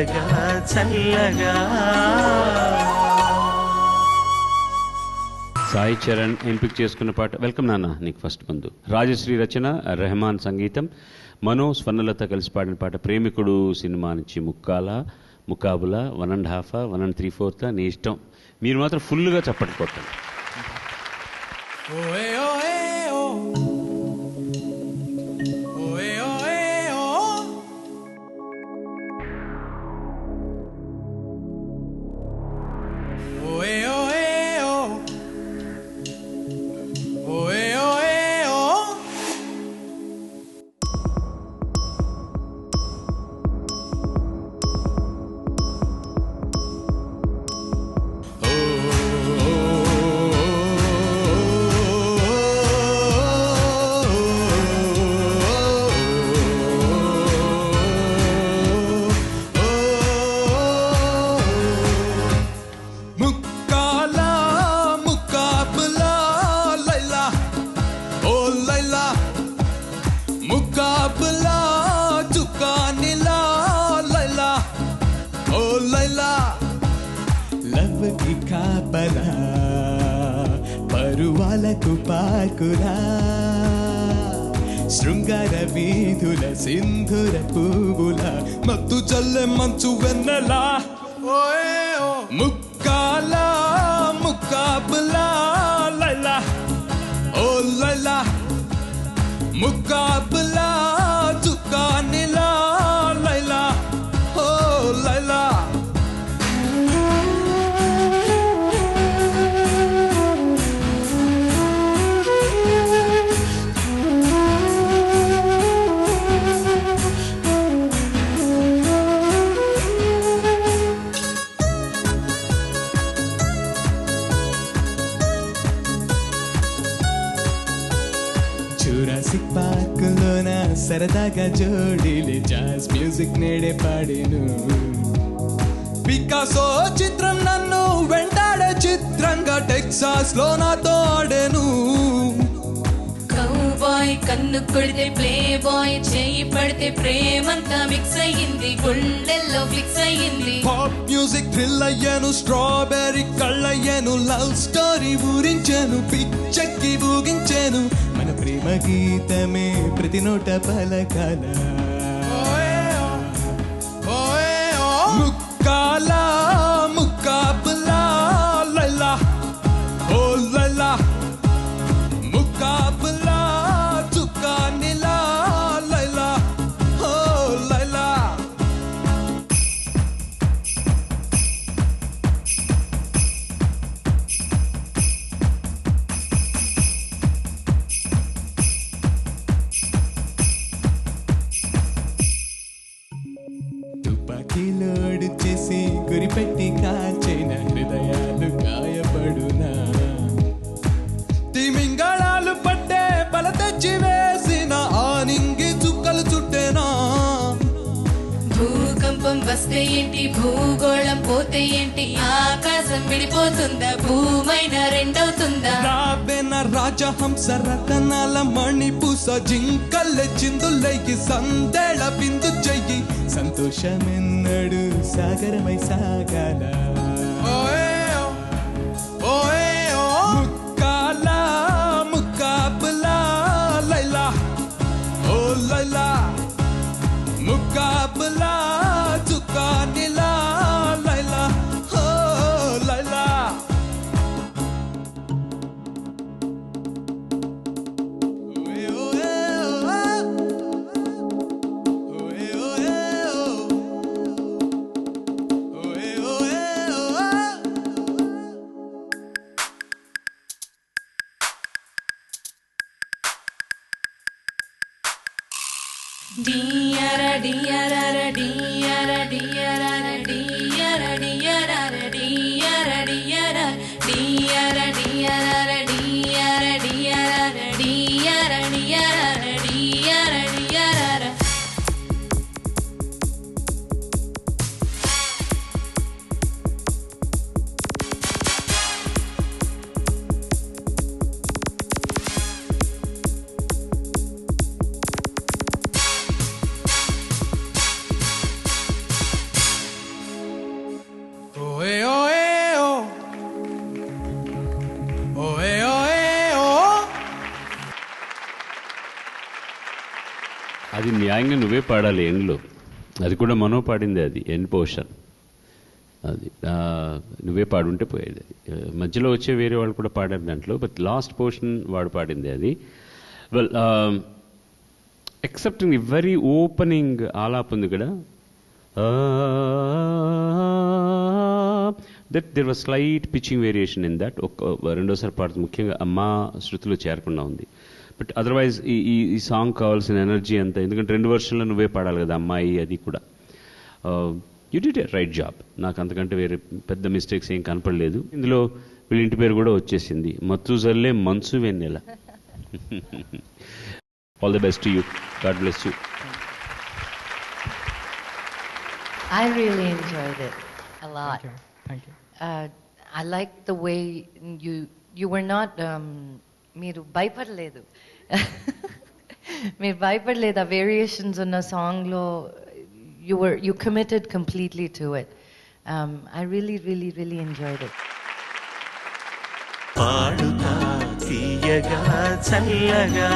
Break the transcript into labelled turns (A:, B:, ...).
A: చల్లగా చల్లగా.
B: సాయి చరణ్ ఎంపిక చేసుకున్న పాట వెల్కమ్ నాన్న నీకు ఫస్ట్ ముందు రాజశ్రీ రచన రెహమాన్ సంగీతం. మనో స్వర్ణలత కలిసి పాడిన పాట ప్రేమికుడు సినిమా నుంచి Mukkala Muqabla one and half one and three fourth నీ ఇష్టం. మీరు మాత్రం ఫుల్గా చప్పటి కొట్టండి.
C: तबला चुका नीला लैला ओ लैला लब की खापरा పరువాలకు పాకురా శృంగార వీధుల సింధుర పువ్వుల మత్తు చల్లె మంచు వెన్నెలా ముక్కాల ముక్కాబులా లైలా ఓ లైలా ముక్కాబు సరదాగా జోడీలే జాజ్ మ్యూజిక్ నేడే పాడేను. పికాసో చిత్రం నన్ను వెంటాడే చిత్రంగా టెక్సాస్లో నాతో ఆడేను.
D: బాయ్ కన్ను కొడితే ప్లే బాయ్ చేయి పడితే ప్రేమంతా మిక్స్ అయ్యింది. గుండెల్లో ఫిక్స్ అయ్యింది.
C: పాప్ మ్యూజిక్ థ్రిల్ అయ్యాను స్ట్రాబెర్రీ కళ్ళయ్యాను లవ్ స్టోరీ ఊరించాను పిచ్చెక్కి ఊగించాను. ప్రేమ గీతమే ప్రతి నోట పలకాల భక్తిలోడు చేసి గురిపెట్టి కాచైన హృదయాలు
D: వస్తే ఏంటి? భూగోళం పోతే ఏంటి? ఆకాశం విడిపోతుందా? భూమైన రెండవుతుందా?
C: రాబెన రాజహంస రతనాల మణిపూస జింకల్లె చిందులయ్యి సందేళ బిందు చెయ్యి. సంతోషమెన్నడు సాగరమై సాగాల.
D: டியர டியர டியர டியர டியர டியர
B: యాంగ్ నువ్వే పాడాలి ఎండ్లో అది కూడా మనో పాడింది అది ఎండ్ పోర్షన్ అది నువ్వే పాడుంటే పోయేది మధ్యలో వచ్చే వేరే వాళ్ళు కూడా పాడారు దాంట్లో బట్ లాస్ట్ పోర్షన్ వాడు పాడింది అది. Well excepting very opening alaap ఉంది కదా. That there was slight pitching variation in that ఒక రెండోసారి పాడుతూ ముఖ్యంగా అమ్మా శృతిలో చేరకుండా ఉంది. బట్ అదర్వైజ్ ఈ ఈ ఈ సాంగ్ కావాల్సిన ఎనర్జీ అంతా. ఎందుకంటే రెండు వర్షంలో నువ్వే పాడాలి కదా అమ్మాయి అది కూడా. యూ డిడ్ రైట్ జాబ్ నాకు అంతకంటే వేరే పెద్ద మిస్టేక్స్ ఏం కనపడలేదు. ఇందులో వీళ్ళ ఇంటి పేరు కూడా వచ్చేసింది. మత్తు జల్లే మంచు వెన్నెల. All the best you God bless you
E: I really enjoyed it a lot.
F: Thank you. Thank you.
E: Uh, I liked the way you you were not um, మీరు భయపడలేదు. మీరు భయపడలేదు ఆ వేరియేషన్స్ ఉన్న సాంగ్లో you were you committed completely to it. Um, I really, really, really enjoyed it.
A: పాడుతా తీయగా చల్లగా